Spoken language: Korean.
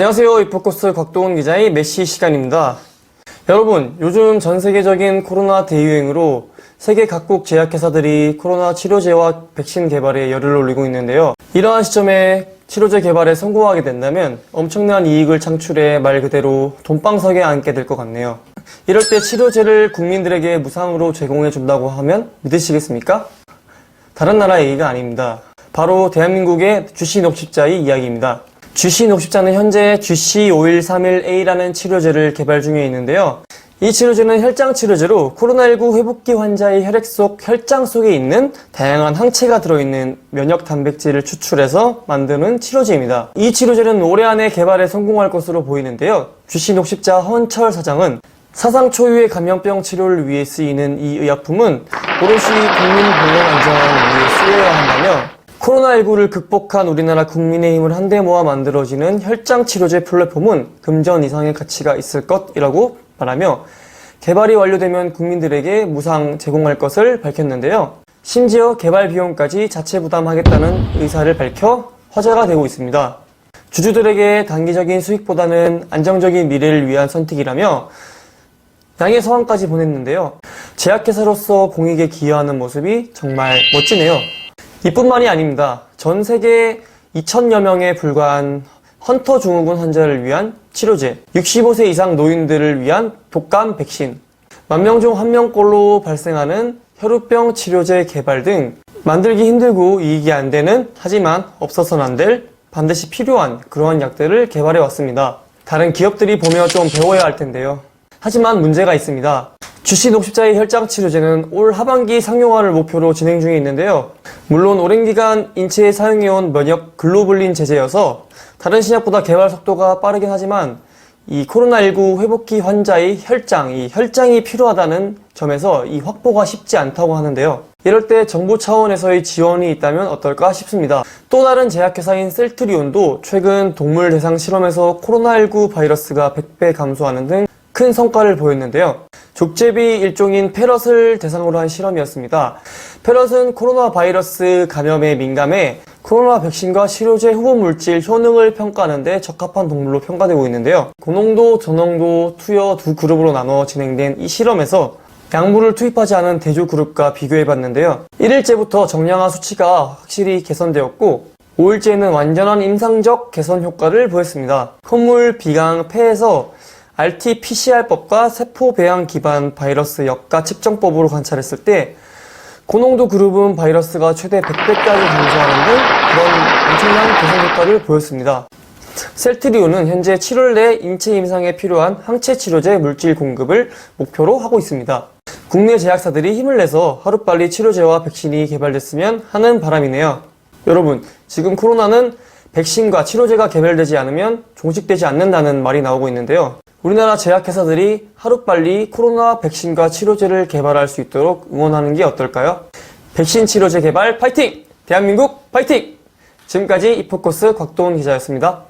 안녕하세요. 이포커스 곽도훈 기자의 메시 시간입니다. 여러분, 요즘 전 세계적인 코로나 대유행으로 세계 각국 제약회사들이 코로나 치료제와 백신 개발에 열을 올리고 있는데요. 이러한 시점에 치료제 개발에 성공하게 된다면 엄청난 이익을 창출해 말 그대로 돈방석에 앉게 될 것 같네요. 이럴 때 치료제를 국민들에게 무상으로 제공해 준다고 하면 믿으시겠습니까? 다른 나라 얘기가 아닙니다. 바로 대한민국의 GC 녹십자의 이야기입니다. GC 녹십자는 현재 GC5131A라는 치료제를 개발 중에 있는데요. 이 치료제는 혈장 치료제로 코로나19 회복기 환자의 혈액 속 혈장 속에 있는 다양한 항체가 들어있는 면역 단백질을 추출해서 만드는 치료제입니다. 이 치료제는 올해 안에 개발에 성공할 것으로 보이는데요. GC 녹십자 헌철 사장은 사상 초유의 감염병 치료를 위해 쓰이는 이 의약품은 오롯이 국민 건강 안전을 위해 쓰여야 한다며 코로나19를 극복한 우리나라 국민의 힘을 한데 모아 만들어지는 혈장 치료제 플랫폼은 금전 이상의 가치가 있을 것이라고 말하며 개발이 완료되면 국민들에게 무상 제공할 것을 밝혔는데요. 심지어 개발 비용까지 자체 부담하겠다는 의사를 밝혀 화제가 되고 있습니다. 주주들에게 단기적인 수익보다는 안정적인 미래를 위한 선택이라며 양의 서한까지 보냈는데요. 제약회사로서 공익에 기여하는 모습이 정말 멋지네요. 이뿐만이 아닙니다. 전 세계 2천여 명에 불과한 헌터 증후군 환자를 위한 치료제, 65세 이상 노인들을 위한 독감 백신, 만 명 중 한 명꼴로 발생하는 혈우병 치료제 개발 등 만들기 힘들고 이익이 안 되는 하지만 없어서는 안 될 반드시 필요한 그러한 약들을 개발해 왔습니다. 다른 기업들이 보며 좀 배워야 할 텐데요. 하지만 문제가 있습니다. 주시 녹십자의 혈장 치료제는 올 하반기 상용화를 목표로 진행 중에 있는데요. 물론 오랜 기간 인체에 사용해온 면역 글로불린 제제여서 다른 신약보다 개발 속도가 빠르긴 하지만 이 코로나19 회복기 환자의 혈장, 이 혈장이 필요하다는 점에서 이 확보가 쉽지 않다고 하는데요. 이럴 때 정부 차원에서의 지원이 있다면 어떨까 싶습니다. 또 다른 제약회사인 셀트리온도 최근 동물 대상 실험에서 코로나19 바이러스가 100배 감소하는 등 큰 성과를 보였는데요. 족제비 일종인 페럿을 대상으로 한 실험이었습니다. 페럿은 코로나 바이러스 감염에 민감해 코로나 백신과 치료제 후보 물질 효능을 평가하는 데 적합한 동물로 평가되고 있는데요. 고농도, 저농도, 투여 두 그룹으로 나눠 진행된 이 실험에서 약물을 투입하지 않은 대조 그룹과 비교해 봤는데요. 1일째부터 정량화 수치가 확실히 개선되었고 5일째는 완전한 임상적 개선 효과를 보였습니다. 콧물, 비강, 폐에서 RT-PCR법과 세포 배양 기반 바이러스 역가 측정법으로 관찰했을 때 고농도 그룹은 바이러스가 최대 100배까지 감소하는 등 그런 엄청난 개선 효과를 보였습니다. 셀트리온은 현재 7월 내 인체 임상에 필요한 항체 치료제 물질 공급을 목표로 하고 있습니다. 국내 제약사들이 힘을 내서 하루빨리 치료제와 백신이 개발됐으면 하는 바람이네요. 여러분, 지금 코로나는 백신과 치료제가 개발되지 않으면 종식되지 않는다는 말이 나오고 있는데요. 우리나라 제약회사들이 하루빨리 코로나 백신과 치료제를 개발할 수 있도록 응원하는 게 어떨까요? 백신 치료제 개발 파이팅! 대한민국 파이팅! 지금까지 이포커스 곽도훈 기자였습니다.